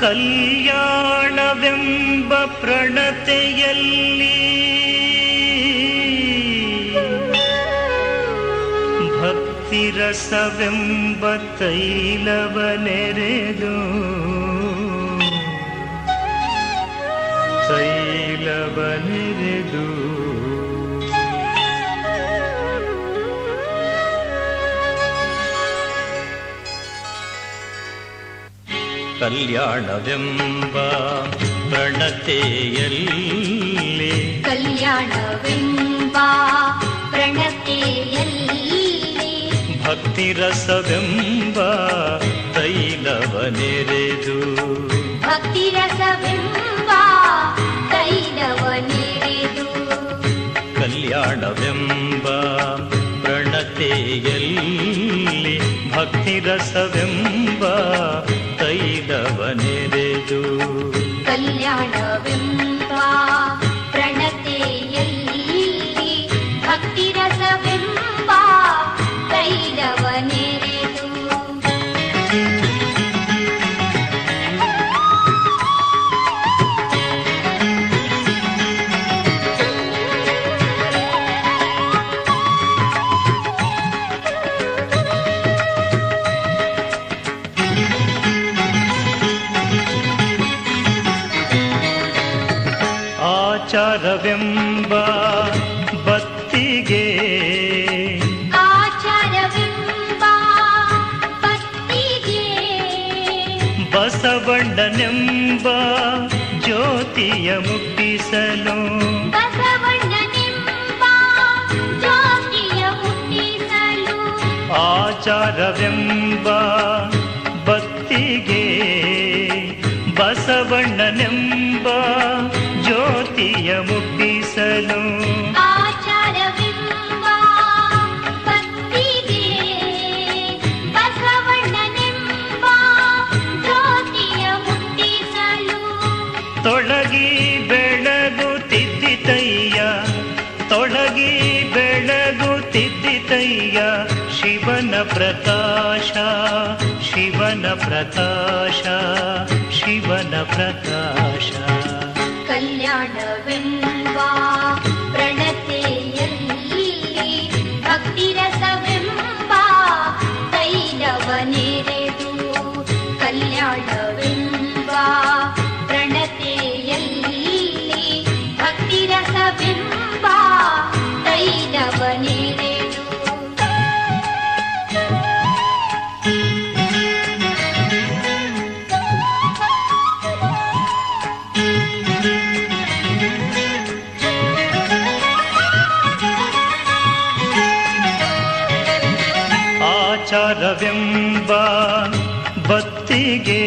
ಕಲ್ಯಾಣವೆಂಬ ಪ್ರಣತೆಯಲ್ಲಿ ಭಕ್ತಿರಸವೆಂಬ ತೈಲವ ನೆರೆದು ಕಲ್ಯಾಣವೆಂಬ ಪ್ರಣತೆಯಲ್ಲಿ ಕಲ್ಯಾಣವೆಂಬ ಪ್ರಣತೆಯಲ್ಲಿ ಭಕ್ತಿರಸವೆಂಬ ರಸವೆಂಬ ತೈಲವನೆರೆದು ಭಕ್ತಿರಸವೆಂಬ ರಸವೆಂಬ ತೈಲವನೆರೆದು ಕಲ್ಯಾಣವೆಂಬ ಪ್ರಣತೆಯಲ್ಲಿ ಭಕ್ತಿರಸವೆಂಬ கைலவனிரே ಆಚಾರವೆಂಬ ಬತ್ತಿಗೆ ಬಸವಣ್ಣನೆಂಬ ಜ್ಯೋತಿಯ ಮುಟ್ಟಿಸಲು ಆಚಾರವೆಂಬ ಬತ್ತಿಗೆ ಬಸವಣ್ಣನೆಂಬ ಜ್ಯೋತಿಯ ಮುಟ್ಟಿಸಲು ತೊಡಗಿ ತೊಡಗಿ ತೊಳಗಿ ಬೆಳಗುತ್ತಿದ್ದಿತಯ್ಯ ತೊಳಗಿ ಬೆಳಗುತ್ತಿದ್ದಿತಯ್ಯ ಶಿವನ ಪ್ರಕಾಶ ಶಿವನ ಪ್ರಕಾಶ ಶಿವನ ಪ್ರಕಾಶ. ಕಲ್ಯಾಣವೆಂಬ ಪ್ರಣತೆಯಲ್ಲಿ ಭಕ್ತಿರಸವೆಂಬ ಆಚಾರವೆಂಬ ಬತ್ತಿಗೆ